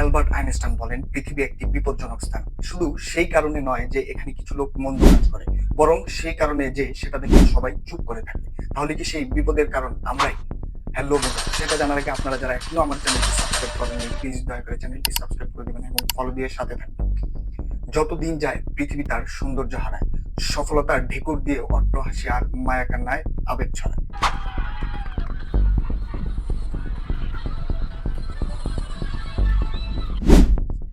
Albert Einstein বলেন, পৃথিবী একটি বিপজ্জনক স্থান। শুধু সেই কারণে নয় যে এখানে কিছু লোক মন্দ কাজ করে, বরং সেই কারণে যে সেটা দেখে সবাই চুপ করে থাকে। তাহলে কি সেই বিপদের কারণ আমরাই? হ্যালো বন্ধু সেটা জানার আগে আপনারা যারা এখনও আমার চ্যানেলটি সাবস্ক্রাইব করেননি প্লিজ দয়া করে চ্যানেলটি সাবস্ক্রাইব করে দেবেন এবং ফলো দিয়ে সাথে থাকবেন। যতদিন যায়, পৃথিবী তার সৌন্দর্য হারায়, সফলতার ঢেকুর দিয়ে অট্ট হাসি আর মায়া কান্নায় আবেগ ছড়ায়।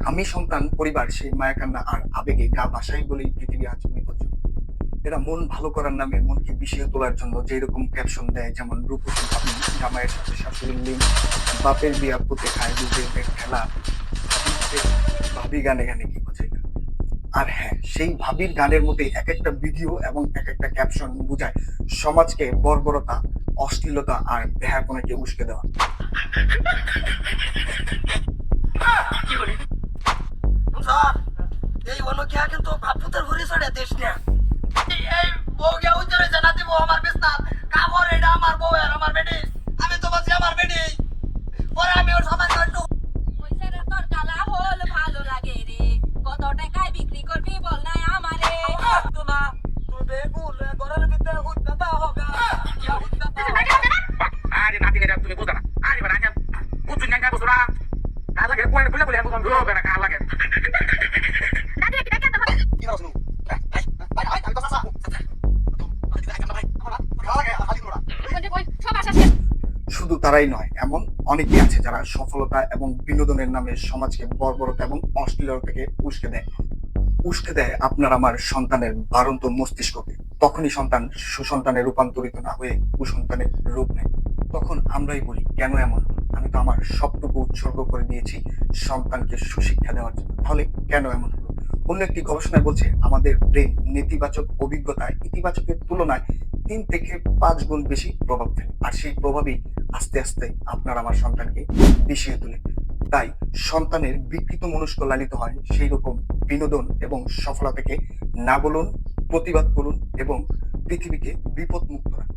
আমি সন্তান, পরিবার, সেই মায়াকান্না আর আবেগে গা বাসাই বলেই পৃথিবী আজ বিপজ্জনক। এরা মন ভালো করার নামে মনকে বিষিয়ে তোলার জন্য যেই রকম ক্যাপশন দেয়, যেমন রূপসী ভাবি, জামাইয়ের সাথে শাশুড়ির লিঙ্ক বাপের বিয়া পুঁতে খায় দুধের খেলা। ভাবি গানে গানে কি বোঝে না। আর হ্যাঁ সেই ভাবির গানের মধ্যে এক একটা ভিডিও এবং এক একটা ক্যাপশন বুঝায় সমাজকে বর্বরতা, অশ্লীলতা আর বেহাপনাকে উস্কে দেওয়া। অনুকিয়া কিন্তু বাপুতের ঘুরে চড়ে দিস না এই বউ গিয়া উজ্জ্বলে জানা দিব আমার বিস্তার কাপড় এটা আমার বউ আর আমার বেটি। আমি তো বলছি আমার বেটি। পরে আমি ওর একটু ওই ছেলের তোর কালা হল ভালো লাগে রে কত টাকায় বিক্রি করবি বল নাই আমারে তো না তুই বেগুন ঘরের ভিতরে হুদ্দাতা হুদ্দাতা আরে নাতি এটা তুমি বুঝো না। আরে বাড়া আগে বুঝুন না বুঝো না। কাল লাগে কোন খুলে খুলে বুঝুন। রো বেনা কাল লাগে। কি রাস নু আমি খাওয়া গে শুধু তারাই নয়, এমন অনেকেই আছে যারা সফলতা এবং বিনোদনের নামে সমাজকে বর্বরতা এবং অশ্লীলতা থেকে উস্কে দেয়। উস্কে দেয় আপনার আমার সন্তানের বারন্ত মস্তিষ্ককে। তখনই সন্তান সুসন্তানে রূপান্তরিত না হয়ে কুসন্তানের রূপ নেয়। তখন আমরাই বলি, কেন এমন? আমি তো আমার সবটুকু উৎসর্গ করে দিয়েছি সন্তানকে সুশিক্ষা দেওয়ার জন্য। তাহলে কেন এমন? অন্য একটি গবেষণায় বলছে, আমাদের ব্রেন নেতিবাচক অভিজ্ঞতা ইতিবাচকের তুলনায় তিন থেকে পাঁচ গুণ বেশি প্রভাব ফেলে। আর সেই প্রভাবই আস্তে আস্তে আপনার আমার সন্তানকে বিষিয়ে তোলে। তাই সন্তানের বিকৃত মনস্ক লালিত হয় সেই রকম বিনোদন এবং সফলতাকে না বলুন, প্রতিবাদ করুন এবং পৃথিবীকে বিপদ মুক্ত রাখুন।